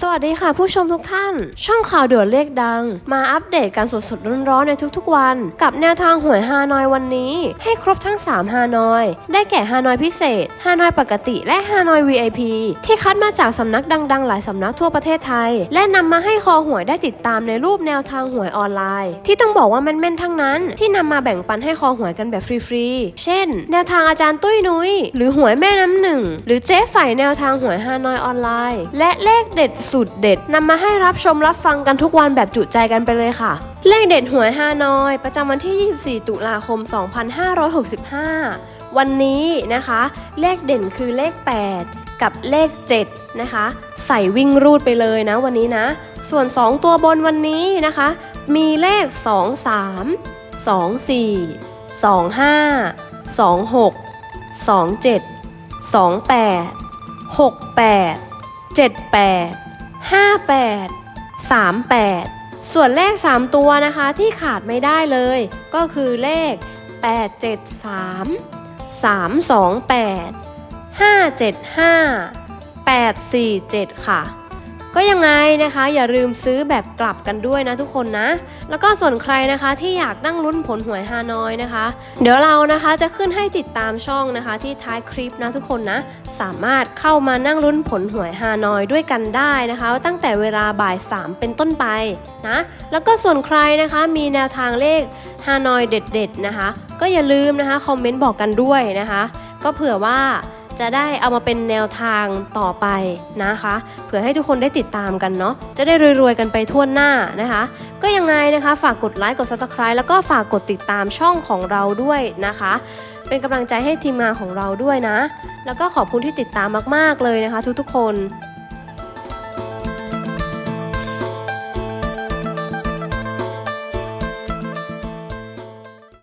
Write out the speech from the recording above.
สวัสดีค่ะผู้ชมทุกท่าน ช่องข่าวด่วนเลขดัง มาอัปเดตการสดๆร้อนๆในทุกๆวัน กับแนวทางหวยฮานอยวันนี้ ให้ครบทั้ง 3 ฮานอย ได้แก่ฮานอยพิเศษฮานอยปกติและฮานอย VIP ที่คัดมาจากสำนักดังๆ หลายสำนักทั่วประเทศไทย และนำมาให้คอหวยได้ติดตามในรูปแนวทางหวยออนไลน์ ที่ต้องบอกว่าแม่นๆทั้งนั้น ที่นำมาแบ่งปันให้คอหวยกันแบบฟรีๆเช่น แนวทางอาจารย์ตุ้ยนุ้ยหรือหวยแม่น้ำหนึ่งหรือเจ๊ฝ่ายแนวทางหวยฮานอยออนไลน์ และเลขเด็ดสุดเด็ดนำมาให้รับชมรับฟังกันทุกวันแบบจุใจกันไปเลยค่ะ เลขเด็ดหวยฮานอย ประจำวันที่ 24 ตุลาคม 2565 วันนี้นะคะ เลขเด่นคือเลข 8 กับเลข 7 นะคะ ใส่วิ่งรูดไปเลยนะวันนี้นะ ส่วน 2 ตัวบนวันนี้นะคะ มีเลข 2 3 2 4 2 5 2 6 2 7 2 8 6 8 7 8 5 8 3 8 ส่วนเลข 3 ตัวนะคะที่ขาดไม่ได้เลย ก็คือเลข 8 7 3 3 2 8 5 7 5 8 4 7 ค่ะ ก็ยังไงนะคะ อย่าลืมซื้อแบบกลับกันด้วยนะทุกคนนะ แล้วก็ส่วนใครนะคะที่อยากนั่งลุ้นผลหวยฮานอยนะคะ เดี๋ยวเรานะคะจะขึ้นให้ติดตามช่องนะคะ ที่ท้ายคลิปนะทุกคนนะ สามารถเข้ามานั่งลุ้นผลหวยฮานอยด้วยกันได้นะคะ ตั้งแต่เวลาบ่าย 3 เป็นต้นไปนะแล้วก็ส่วนใครนะคะมีแนวทางเลขฮานอยเด็ดๆนะคะ ก็อย่าลืมนะคะคอมเมนต์บอกกันด้วยนะคะ ก็เผื่อว่า จะได้เอามาเป็นแนวทางต่อไปนะคะ เผื่อให้ทุกคนได้ติดตามกันเนาะจะได้รวยๆกันไปทั่วหน้านะคะ ก็ยังไงนะคะ ฝากกดไลค์กด subscribe แล้วก็ฝากกดติดตามช่องของเราด้วยนะคะ เป็นกำลังใจให้ทีมงานของเราด้วยนะ แล้วก็ขอบคุณที่ติดตามมากๆเลยนะคะ ทุกๆคน